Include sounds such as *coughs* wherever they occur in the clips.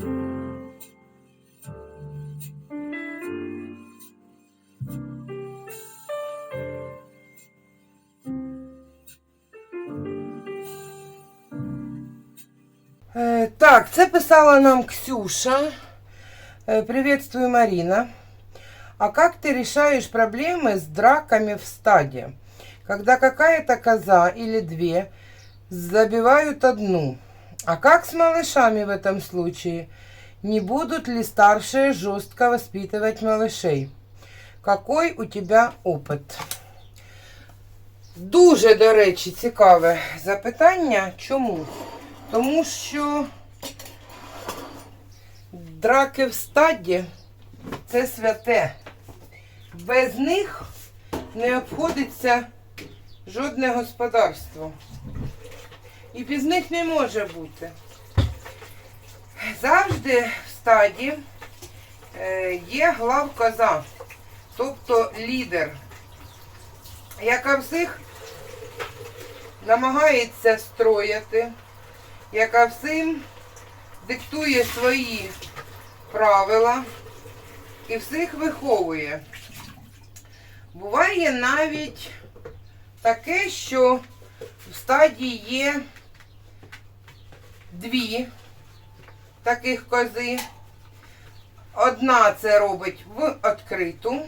Е, Так, це писала нам Ксюша. Е, Приветствую, Марина. А как ты решаешь проблемы с драками в стаде? Когда какая-то коза или две забивают одну. А как с малышами в этом случае? Не будут ли старшие жестко воспитывать малышей? Какой у тебя опыт? Дуже, до речі, цікаве запитання. Чому? Тому що драки в стаді це святе. Без них не обходиться жодне господарство. І без них не може бути. Завжди в стаді е, є главкоза, тобто лідер, яка всіх намагається строїти, яка всім диктує свої правила і всіх виховує. Буває навіть таке, що в стадії є дві таких кози. Одна це робить в відкриту,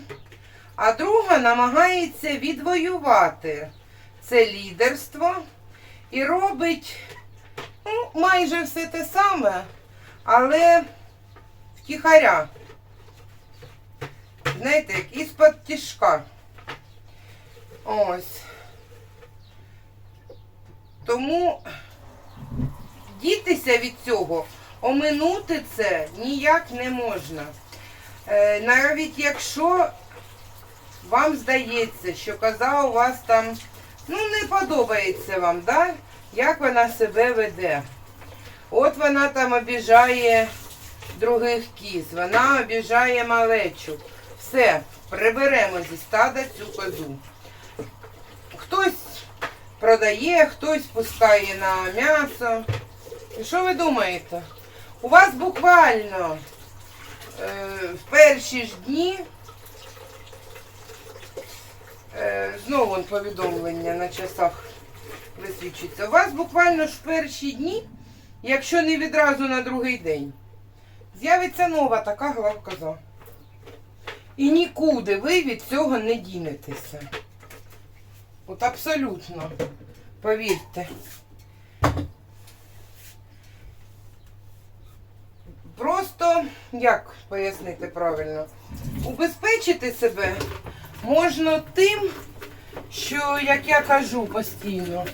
а друга намагається відвоювати це лідерство і робить ну, майже все те саме, але втіхаря. Знаєте, як із-під тішка. Ось. Тому дітися від цього, оминути це ніяк не можна. Е, навіть якщо вам здається, що коза у вас там ну, не подобається вам, да? як вона себе веде. От вона там обіжає других кіз, вона обіжає малечу. Все, приберемо зі стада цю козу. Хтось продає, хтось пускає на м'ясо. Що ви думаєте? У вас буквально е, в перші ж дні, е, знову повідомлення на часах висвічується. У вас буквально ж в перші дні, якщо не відразу на другий день, з'явиться нова така главкоза. І нікуди ви від цього не дінетеся. От абсолютно. Повірте. Просто, як пояснити правильно, убезпечити себе можна тим, що, як я кажу постійно,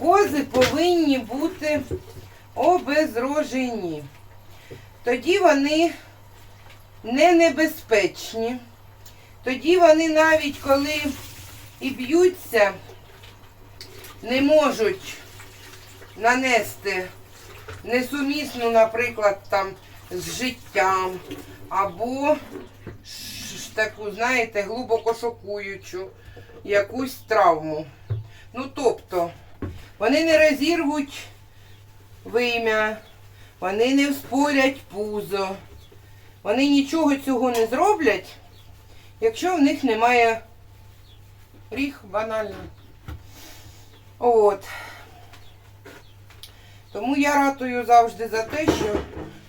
кози повинні бути обезрожені. Тоді вони не небезпечні. Тоді вони навіть коли і б'ються, не можуть нанести несумісну, наприклад, там з життям, або таку, знаєте, глибоко шокуючу якусь травму. Ну, тобто, вони не розірвуть вим'я, вони не вспорять пузо, вони нічого цього не зроблять, якщо в них немає ріг банально. От. Тому я ратую завжди за те, що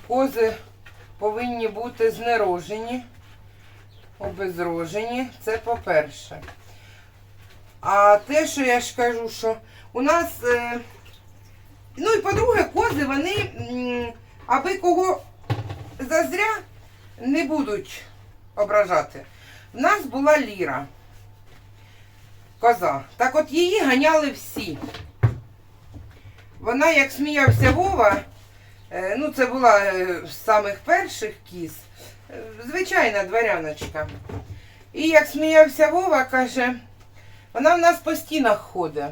кози повинні бути знерожені, обезрожені. Це по-перше. А те, що я ж кажу, що у нас. Е... Ну і по-друге, кози, вони аби кого зазря не будуть ображати. В нас була ліра. Коза. Так от її ганяли всі. Вона, як сміявся Вова, ну це була е, з самих перших кіз, е, звичайна дворяночка. І як сміявся Вова, каже, вона в нас по стінах ходить.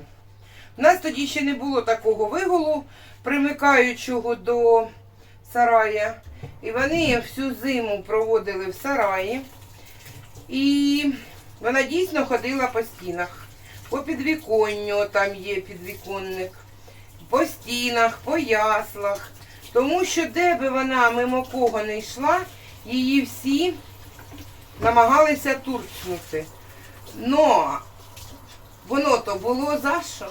У нас тоді ще не було такого вигулу, примикаючого до сарая. І вони всю зиму проводили в сараї. І вона дійсно ходила по стінах. По підвіконню, там є підвіконник, по стінах, по яслах. Тому що де би вона мимо кого не йшла, її всі намагалися турчнути. Но воно то було за що?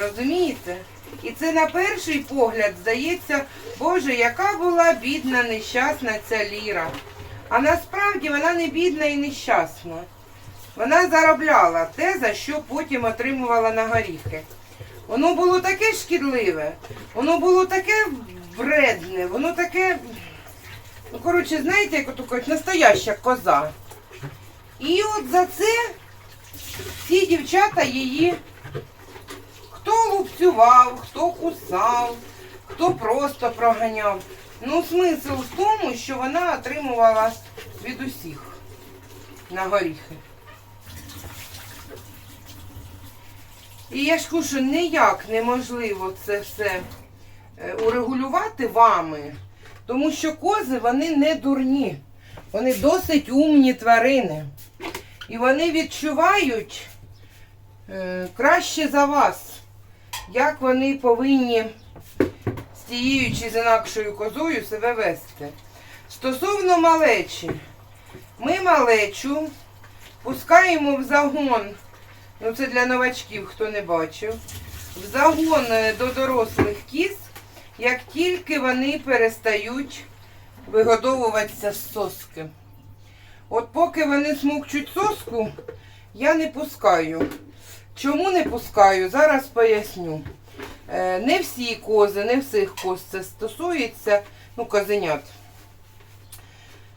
Розумієте? І це на перший погляд здається, Боже, яка була бідна, нещасна ця ліра. А насправді вона не бідна і нещасна. Вона заробляла те, за що потім отримувала на горіхи. Воно було таке шкідливе, воно було таке вредне, воно таке. Ну, коротше, знаєте, як ото кажуть, настояща коза. І от за це ці дівчата її хто лупцював, хто кусав, хто просто проганяв. Ну, смисл в тому, що вона отримувала від усіх на горіхи. І я ж кажу, ніяк неможливо це все е, урегулювати вами, тому що кози вони не дурні, вони досить умні тварини. І вони відчувають е, краще за вас, як вони повинні з тією чи з інакшою козою себе вести. Стосовно малечі, ми малечу пускаємо в загон, ну це для новачків, хто не бачив, в загон е, до дорослих кіз, як тільки вони перестають вигодовуватися з соски. От поки вони смокчуть соску, я не пускаю. Чому не пускаю? Зараз поясню. Е, Не всі кози, не всіх коз це стосується, ну, козенят.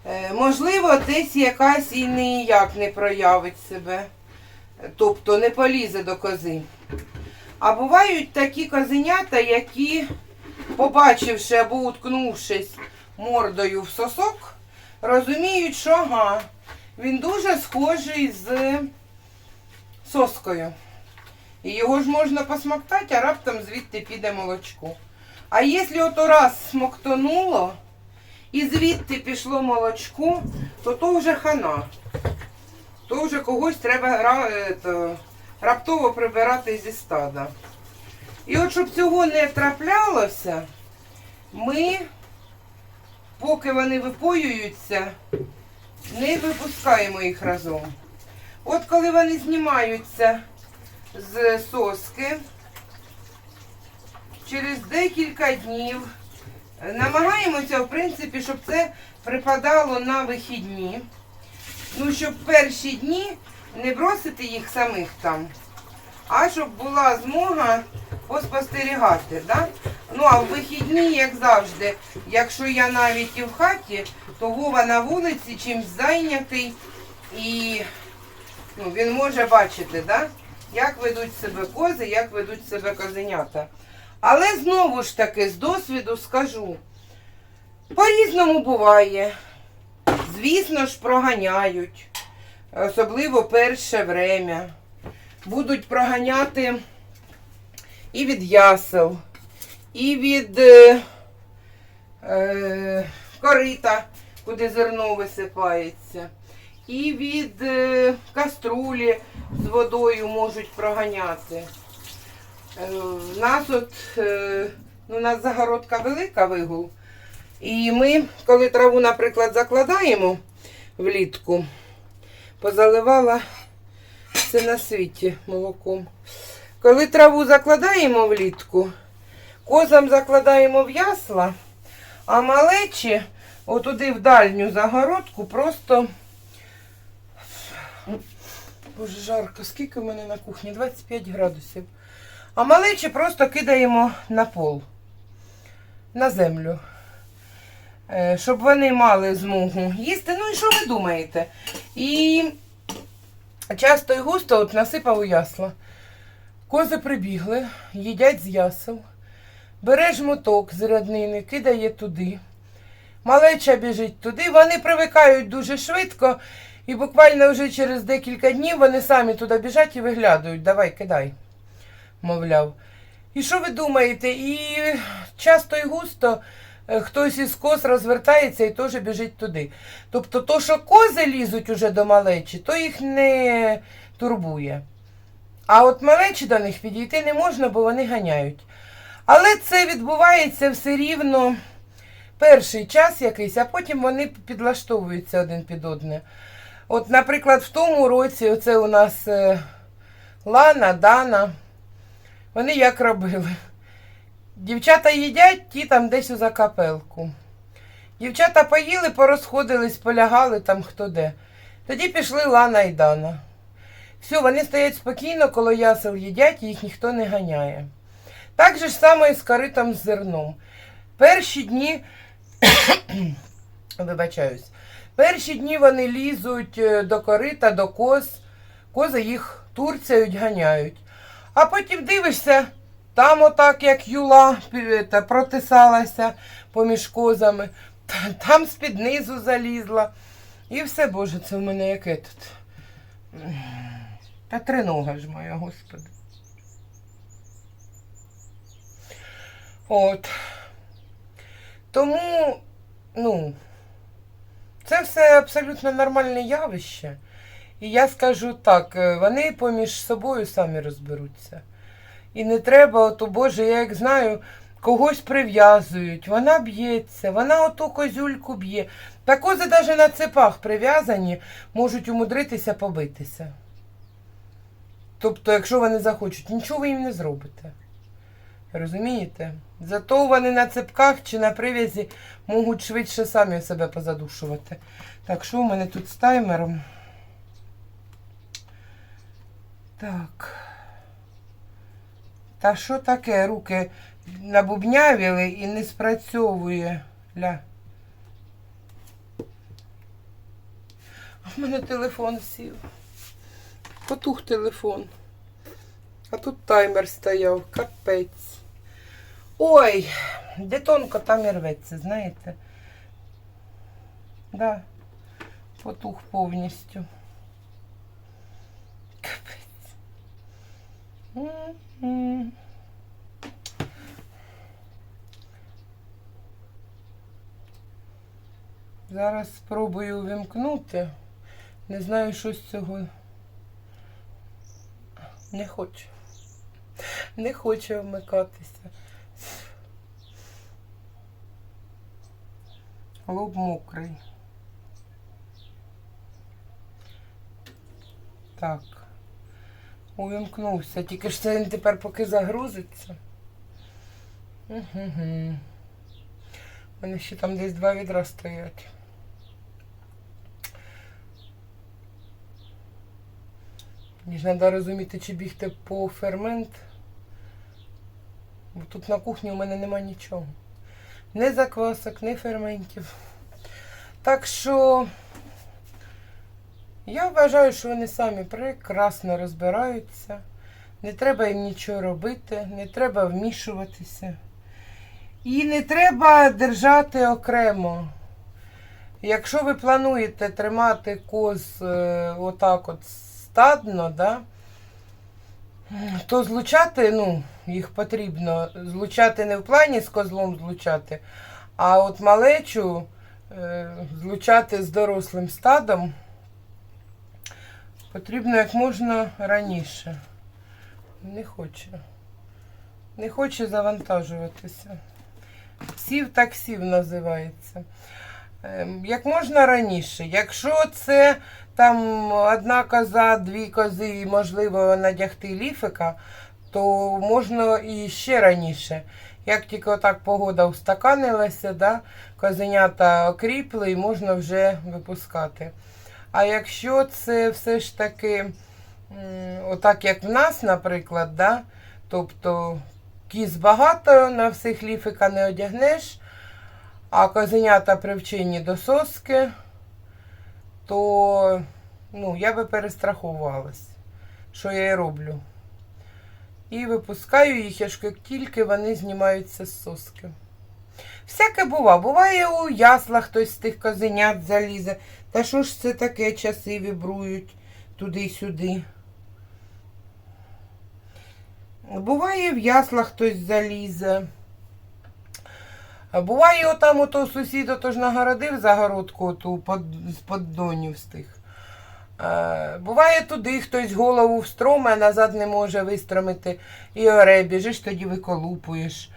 Е, Можливо, десь якась і ніяк не проявить себе, тобто не полізе до кози. А бувають такі козенята, які, побачивши або уткнувшись мордою в сосок, розуміють, що ага, він дуже схожий з соскою. І його ж можна посмоктати, а раптом звідти піде молочко. А якщо ото раз смоктонуло і звідти пішло молочко, то то вже хана. То вже когось треба раптово прибирати зі стада. І от щоб цього не траплялося, ми, поки вони випоюються, не випускаємо їх разом. От коли вони знімаються з соски, через декілька днів е, намагаємося, в принципі, щоб це припадало на вихідні. Ну, щоб перші дні не бросити їх самих там, а щоб була змога поспостерігати. Да? Ну, а в вихідні, як завжди, якщо я навіть і в хаті, то Вова на вулиці чимсь зайнятий і ну, він може бачити, да? як ведуть себе кози, як ведуть себе козенята. Але знову ж таки, з досвіду скажу, по-різному буває. Звісно ж, проганяють, особливо перше время. Будуть проганяти і від ясел, і від е, е, корита, куди зерно висипається, і від е, каструлі з водою можуть проганяти. Е, нас от е, ну, у нас загородка велика вигул. І ми, коли траву, наприклад, закладаємо влітку, позаливала все на світі молоком. Коли траву закладаємо влітку, козам закладаємо в ясла, а малечі отуди в дальню загородку просто. Боже, жарко, скільки в мене на кухні? 25 градусів. А малечі просто кидаємо на пол, на землю. Е, Щоб вони мали змогу їсти. Ну і що ви думаєте? І часто і густо от насипав у ясла. Кози прибігли, їдять з ясел. Бере жмоток з ряднини, кидає туди. Малеча біжить туди. Вони привикають дуже швидко, і буквально вже через декілька днів вони самі туди біжать і виглядають. Давай, кидай, мовляв. І що ви думаєте? І часто і густо хтось із коз розвертається і теж біжить туди. Тобто, то, що кози лізуть уже до малечі, то їх не турбує. А от малечі до них підійти не можна, бо вони ганяють. Але це відбувається все рівно перший час якийсь, а потім вони підлаштовуються один під одне. От, наприклад, в тому році оце у нас е, Лана, Дана. Вони як робили? Дівчата їдять, ті там десь у закапелку. Дівчата поїли, порозходились, полягали там хто де. Тоді пішли Лана і Дана. Все, вони стоять спокійно, коло ясел їдять, їх ніхто не ганяє. Так же ж само і з коритом з зерном. Перші дні, *coughs* вибачаюсь, перші дні вони лізуть е, до корита, до коз, кози їх турцяють, ганяють. А потім дивишся, там отак, як юла протисалася поміж козами, та- там з-під низу залізла. І все, Боже, це в мене яке тут. Та тринога ж моя, господи. От. Тому, ну, це все абсолютно нормальне явище. І я скажу так, е, вони поміж собою самі розберуться. І не треба, ото Боже, я як знаю, когось прив'язують, вона б'ється, вона оту козюльку б'є. Та кози навіть на цепах прив'язані, можуть умудритися побитися. Тобто, якщо вони захочуть, нічого ви їм не зробите. Розумієте? Зато вони на цепках чи на прив'язі можуть швидше самі себе позадушувати. Так, що у мене тут з таймером? Так. Та що таке? Руки набубнявіли і не спрацьовує. Ля. В мене телефон сів. Потух телефон. А тут таймер стояв, капець. Ой, де тонко там і рветься, знаєте? Да, потух повністю. Капець. М-м. Зараз спробую увімкнути. Не знаю, що з цього. Не хочу. Не хоче вмикатися. Лоб мокрий. Так. Увімкнувся. Тільки ж це він тепер поки загрузиться. Угу. У мене ще там десь два відра стоять. Мені ж треба розуміти, чи бігти по фермент. Бо тут на кухні у мене нема нічого. Ні заквасок, ні ферментів. Так що я вважаю, що вони самі прекрасно розбираються. Не треба їм нічого робити, не треба вмішуватися. І не треба держати окремо. Якщо ви плануєте тримати коз е, отак от стадно, да, то злучати, ну, їх потрібно злучати не в плані з козлом злучати, а от малечу е, злучати з дорослим стадом потрібно як можна раніше. Не хоче. Не хоче завантажуватися. Сів так сів називається. Ем, Як можна раніше. Якщо це там одна коза, дві кози, і можливо надягти ліфика, то можна і ще раніше. Як тільки отак погода устаканилася, да, козенята окріпли і можна вже випускати. А якщо це все ж таки, отак як в нас, наприклад, да, тобто кіз багато, на всіх ліфика не одягнеш, а козенята привчені до соски, то ну, я би перестраховувалась, що я і роблю. І випускаю їх, як тільки вони знімаються з соски. Всяке бува. Буває у яслах хтось з тих козенят залізе. Та що ж це таке, часи вібрують туди-сюди. Буває в яслах хтось залізе. Буває, отам ото сусід ото ж нагородив загородку оту з поддонів з тих. Е, Буває туди хтось голову встроме, а назад не може вистромити і оре, біжиш тоді виколупуєш.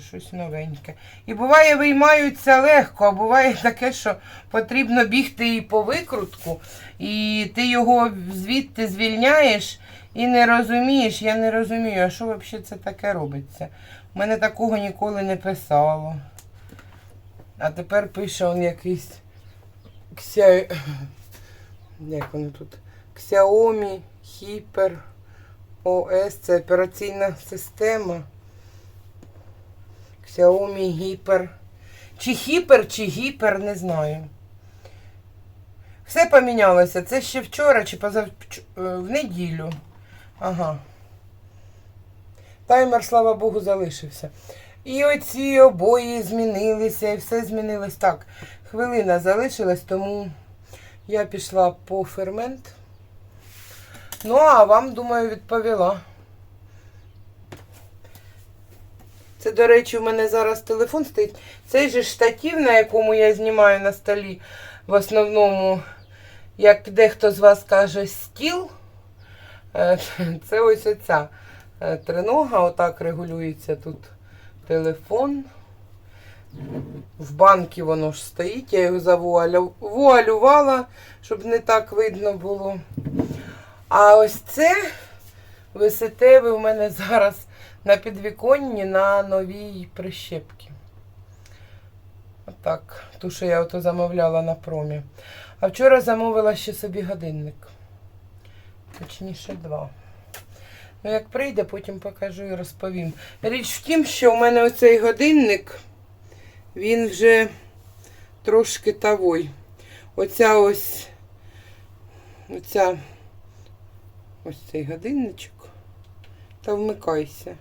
Щось новеньке. І буває, виймаються легко, а буває таке, що потрібно бігти і по викрутку, і ти його звідти звільняєш і не розумієш. Я не розумію, а що взагалі це таке робиться. У мене такого ніколи не писало. А тепер пише он якийсь Кся... Як воно тут? Xiaomi Hyper OS, це операційна система. Xiaomi Hyper. Чи Hyper, чи Hyper, не знаю. Все помінялося. Це ще вчора чи позавч... е, в неділю. Ага. Таймер, слава Богу, залишився. І оці обої змінилися, і все змінилось. Так, хвилина залишилась, тому я пішла по фермент. Ну, а вам, думаю, відповіла. Це, до речі, у мене зараз телефон стоїть. Цей же штатив, на якому я знімаю на столі, в основному, як дехто з вас каже, стіл. Е, *laughs* Це ось оця е, тринога, отак регулюється тут телефон. В банкі воно ж стоїть, я його завуалювала, щоб не так видно було. А ось це висите ви у мене зараз на підвіконні на новій прищепці. Отак. Ту, що я ото замовляла на промі. А вчора замовила ще собі годинник. Точніше, два. Ну, як прийде, потім покажу і розповім. Річ в тім, що у мене оцей годинник, він вже трошки тавой. Оця ось, оця, ось цей годинничок. Та вмикайся.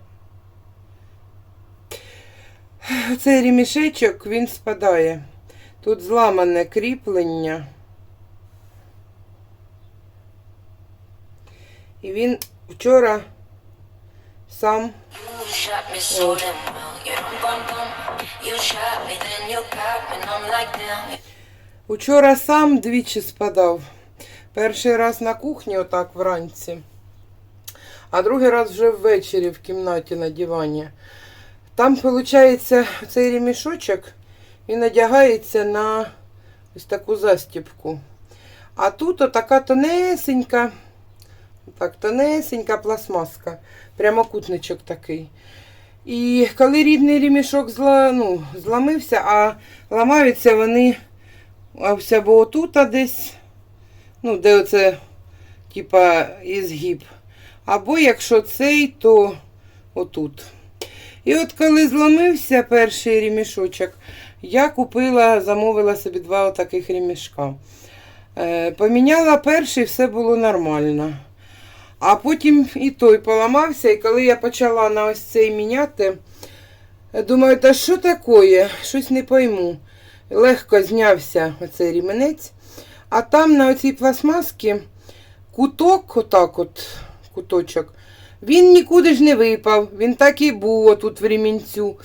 Цей ремішечок, він спадає. Тут зламане кріплення. І він вчора сам. Учора сам двічі спадав. Перший раз на кухні, отак вранці, а другий раз вже ввечері в кімнаті на дивані. Там, виходить, цей ремішочок він надягається на ось таку застіпку. А тут отака тонесенька, так, тонесенька пластмаска, прямокутничок такий. І коли рідний ремішок зла, ну, зламився, а ламаються вони ось або отут десь, ну, де оце, типа, ізгиб. Або якщо цей, то отут. І от коли зламився перший ремішочок, я купила, замовила собі два таких ремішка. Е, поміняла перший, все було нормально. А потім і той поламався, і коли я почала на ось цей міняти, думаю, та що таке? Щось не пойму. Легко знявся оцей ріменець. А там на оцій пластмасці куток, отак от, куточок, він нікуди ж не випав. Він так і був отут в ремінцю.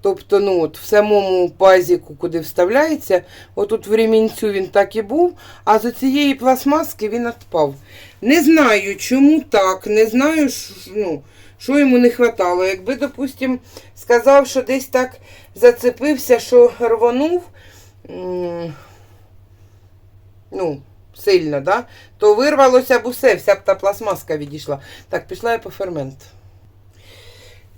Тобто, ну от в самому пазіку, куди вставляється, отут в ремінцю він так і був, а з цієї пластмаски він відпав. Не знаю, чому так, не знаю, ну, що йому не хватало. Якби, допустим, сказав, що десь так зацепився, що рвонув, ну, сильно, да? то вирвалося б усе, вся б та пластмаска відійшла. Так, пішла я по фермент.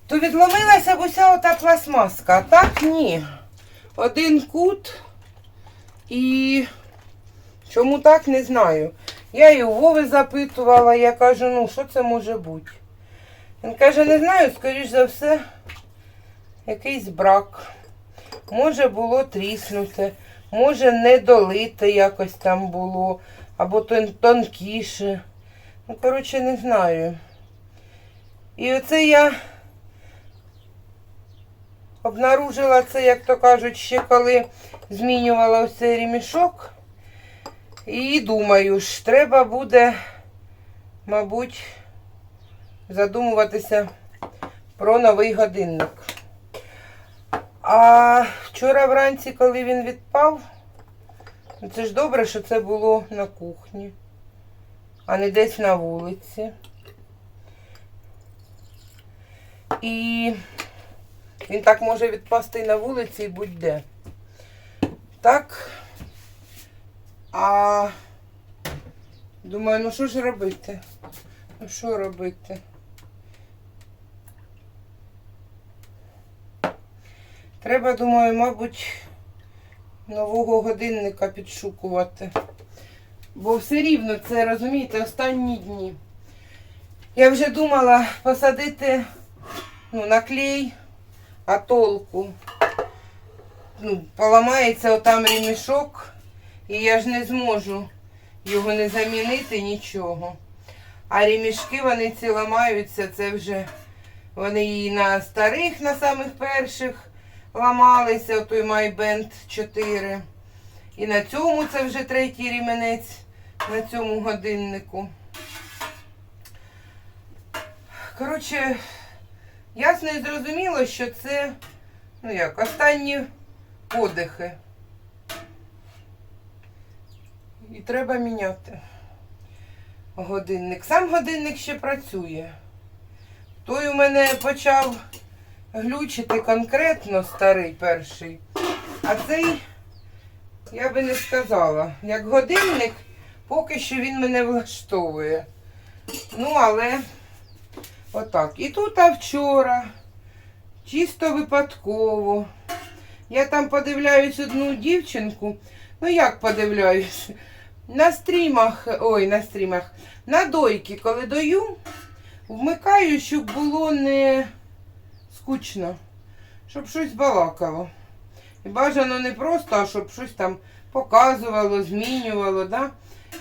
То відломилася б уся ота пластмаска, а так ні. Один кут і чому так, не знаю. Я і у Вови запитувала, я кажу, ну що це може бути? Він каже, не знаю, скоріш за все, якийсь брак. Може було тріснуте, може не долите якось там було, або тонкіше. Ну, коротше, не знаю. І оце я обнаружила це, як то кажуть, ще коли змінювала ось цей ремішок. І думаю ж, треба буде, мабуть, задумуватися про новий годинник. А вчора вранці, коли він відпав, ну, це ж добре, що це було на кухні, а не десь на вулиці. І Він так може відпасти і на вулиці і будь-де. Так. А думаю, ну що ж робити? Ну що робити? Треба, думаю, мабуть, нового годинника підшукувати. Бо все рівно це, розумієте, останні дні. Я вже думала посадити ну, на клей, а толку. Ну, поламається отам ремішок, і я ж не зможу його не замінити нічого. А ремішки вони ці ламаються, це вже вони і на старих, на самих перших ламалися, той Майбенд 4. І на цьому це вже третій ріменець на цьому годиннику. Коротше, ясно і зрозуміло, що це, ну як, останні подихи. І треба міняти годинник. Сам годинник ще працює. Той у мене почав глючити конкретно старий перший. А цей, я би не сказала, як годинник, поки що він мене влаштовує. Ну, але отак. І тут а вчора, чисто випадково. Я там подивляюсь одну дівчинку. Ну як подивляюсь? На стрімах, ой, на стрімах, на дойки, коли дою, вмикаю, щоб було не скучно, щоб щось балакало. І бажано не просто, а щоб щось там показувало, змінювало. Да?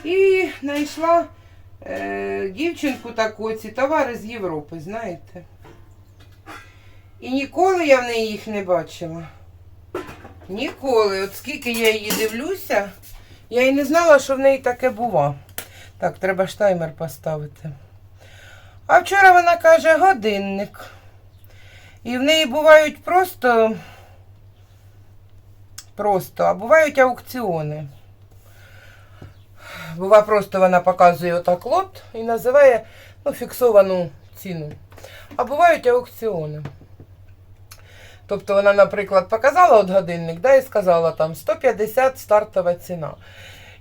І знайшла е, дівчинку таку, ці товари з Європи, знаєте. І ніколи я в неї їх не бачила. Ніколи. От скільки я її дивлюся, я і не знала, що в неї таке було. Так, треба ж таймер поставити. А вчора вона каже годинник. І в неї бувають просто, просто, а бувають аукціони. Бува просто вона показує отак лот і називає ну, фіксовану ціну. А бувають аукціони. Тобто вона, наприклад, показала от годинник, да, і сказала там 150 стартова ціна.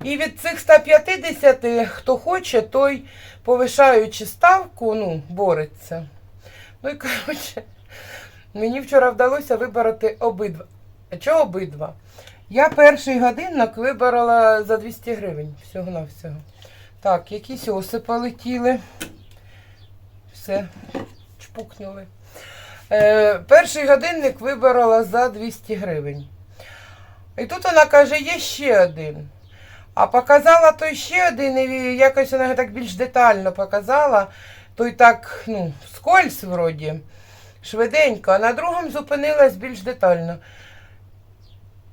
І від цих 150, хто хоче, той, повишаючи ставку, ну, бореться. Ну і коротше, мені вчора вдалося вибороти обидва. А чого обидва? Я перший годинник виборола за 200 гривень всього-навсього. Так, якісь оси полетіли. Все, чпукнули. Е, перший годинник виборола за 200 гривень. І тут вона каже, є ще один. А показала той ще один, і якось вона так більш детально показала. Той так, ну, скользь вроді, швиденько, а на другому зупинилась більш детально.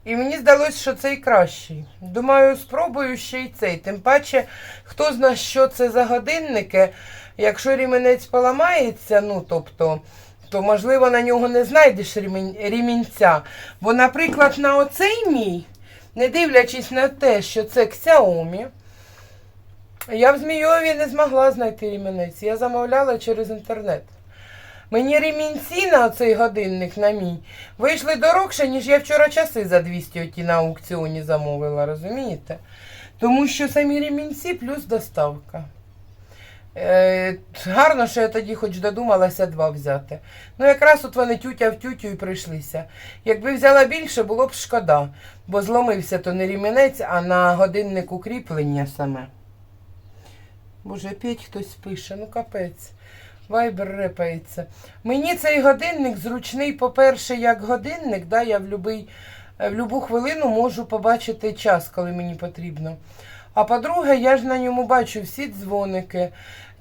І мені здалося, що цей кращий. Думаю, спробую ще й цей. Тим паче, хто знає, що це за годинники. Якщо ріменець поламається, ну тобто, то можливо на нього не знайдеш ремінь, ремінця. Бо, наприклад, на оцей мій, не дивлячись на те, що це Xiaomi, я в Змійові не змогла знайти ріменець. Я замовляла через інтернет. Мені ремінці на цей годинник на мій вийшли дорогше, ніж я вчора часи за 200 оті на аукціоні замовила, розумієте? Тому що самі ремінці плюс доставка. Е, гарно, що я тоді хоч додумалася два взяти. Ну, якраз от вони тютя в тютю і прийшлися. Якби взяла більше, було б шкода, бо зломився то не ріменець, а на годинник укріплення саме. Боже, опять хтось пише, ну капець. Вайбер репається. Мені цей годинник зручний, по-перше, як годинник, да, я в, любий, в любу хвилину можу побачити час, коли мені потрібно. А по-друге, я ж на ньому бачу всі дзвоники,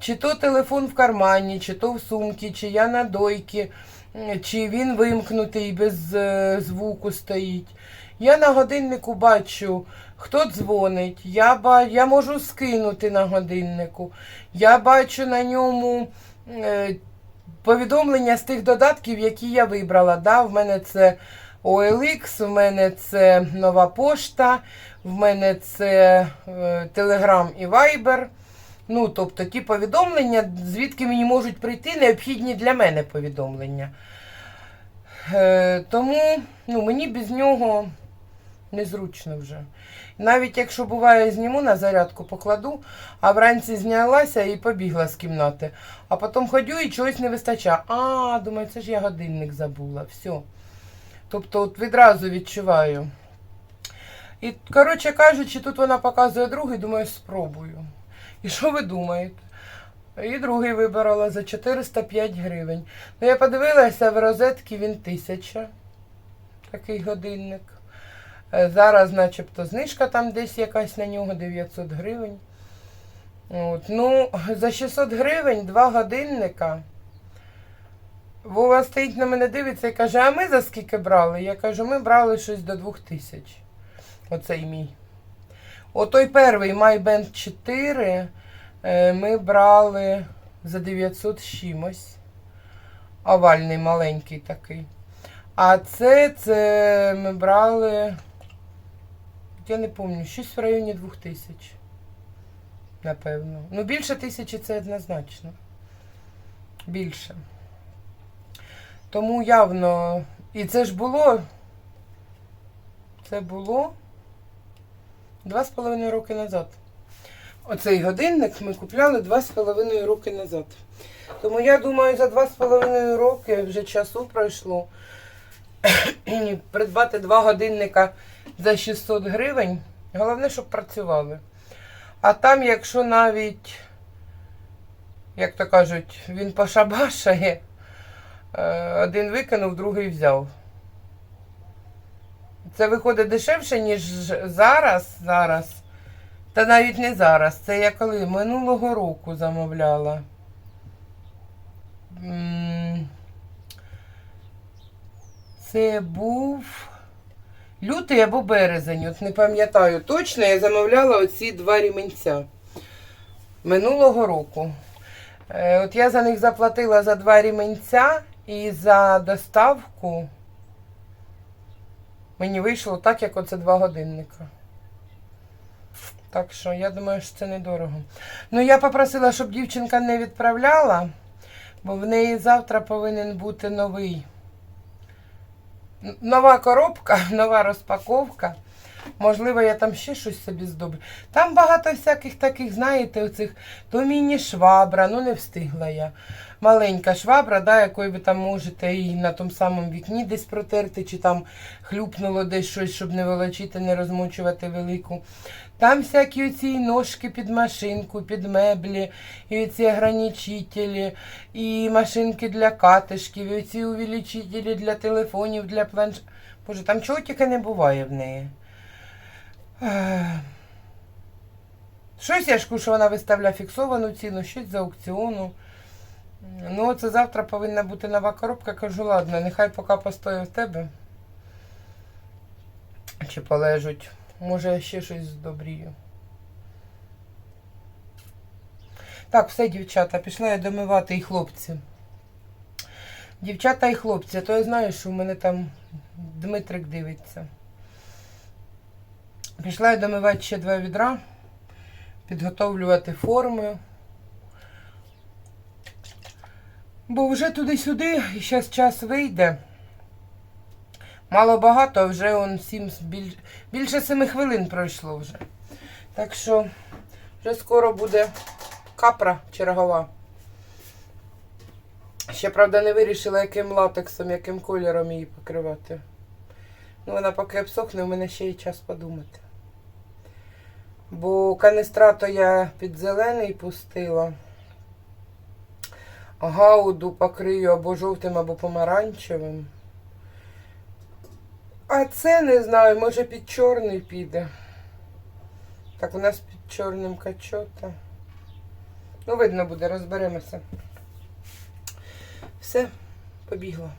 чи то телефон в кармані, чи то в сумці, чи я на дойці, чи він вимкнутий без е, звуку стоїть. Я на годиннику бачу, хто дзвонить, я, ба... я можу скинути на годиннику, я бачу на ньому е, повідомлення з тих додатків, які я вибрала. Да? В мене це OLX, в мене це нова пошта, в мене це е, Telegram і Viber. Ну, тобто ті повідомлення, звідки мені можуть прийти необхідні для мене повідомлення. Е, тому ну, мені без нього незручно вже. Навіть якщо буває, зніму на зарядку, покладу, а вранці знялася і побігла з кімнати. А потім ходю і чогось не вистачає. А, думаю, це ж я годинник забула. Все. Тобто от відразу відчуваю. І, коротше кажучи, тут вона показує другий, думаю, спробую. І що ви думаєте? І другий вибирала за 405 гривень. Ну, я подивилася, в розетки він 1000. Такий годинник. Е, Зараз, начебто, знижка там десь якась на нього 900 гривень. От. Ну, за 600 гривень два годинника. Вова стоїть на мене, дивиться і каже, а ми за скільки брали? Я кажу, ми брали щось до 2000. Оцей мій. Отой перший MyBand 4 е, ми брали за 900 чимось. Овальний, маленький такий. А це, це ми брали, я не пам'ятаю, щось в районі 2000. Напевно. Ну, більше тисячі це однозначно. Більше. Тому явно. І це ж було. Це було два з половиною роки назад. Оцей годинник ми купляли два з половиною роки назад. Тому я думаю, за два з половиною роки вже часу пройшло. *clears throat* Придбати два годинника за 600 гривень. Головне, щоб працювали. А там, якщо навіть, як то кажуть, він пошабашає, е, один викинув, другий взяв. Це виходить дешевше, ніж зараз. зараз. Та навіть не зараз. Це я коли минулого року замовляла. Це був лютий або березень, от не пам'ятаю точно, я замовляла оці два ріменця минулого року. Е, От я за них заплатила за два ріменця і за доставку мені вийшло так, як оце два годинника. Так що я думаю, що це недорого. Ну, я попросила, щоб дівчинка не відправляла, бо в неї завтра повинен бути новий. Нова коробка, *laughs* нова розпаковка. Можливо, я там ще щось собі здоблю. Там багато всяких таких, знаєте, оцих то міні-швабра, ну не встигла я. Маленька швабра, да, якою ви там можете і на тому самому вікні десь протерти, чи там хлюпнуло десь щось, щоб не волочити, не розмочувати велику. Там всякі оці ножки під машинку, під меблі, і оці ограничителі, і машинки для катишків, і оці увеличителі для телефонів, для планш... Боже, там чого тільки не буває в неї. Ех. Щось я кажу, що вона виставляє фіксовану ціну, щось за аукціону. Ну, це завтра повинна бути нова коробка. Кажу, ладно, нехай поки постоїть в тебе. Чи полежуть. Може, я ще щось здобрію. Так, все, дівчата, пішла я домивати і хлопці. Дівчата і хлопці, а то я знаю, що в мене там Дмитрик дивиться. Пішла я домивати ще два відра, підготовлювати форми. Бо вже туди-сюди, і зараз час вийде. Мало багато, а вже он сім, біль, більше семи хвилин пройшло вже. Так що вже скоро буде капра чергова. Ще, правда, не вирішила, яким латексом, яким кольором її покривати. Ну, вона поки обсохне, у мене ще є час подумати. Бо канистрато я під зелений пустила. Гауду покрию або жовтим, або помаранчевим. А це не знаю, може під чорний піде. Так, у нас під чорним качота. Ну, видно буде, розберемося. Все, побігла.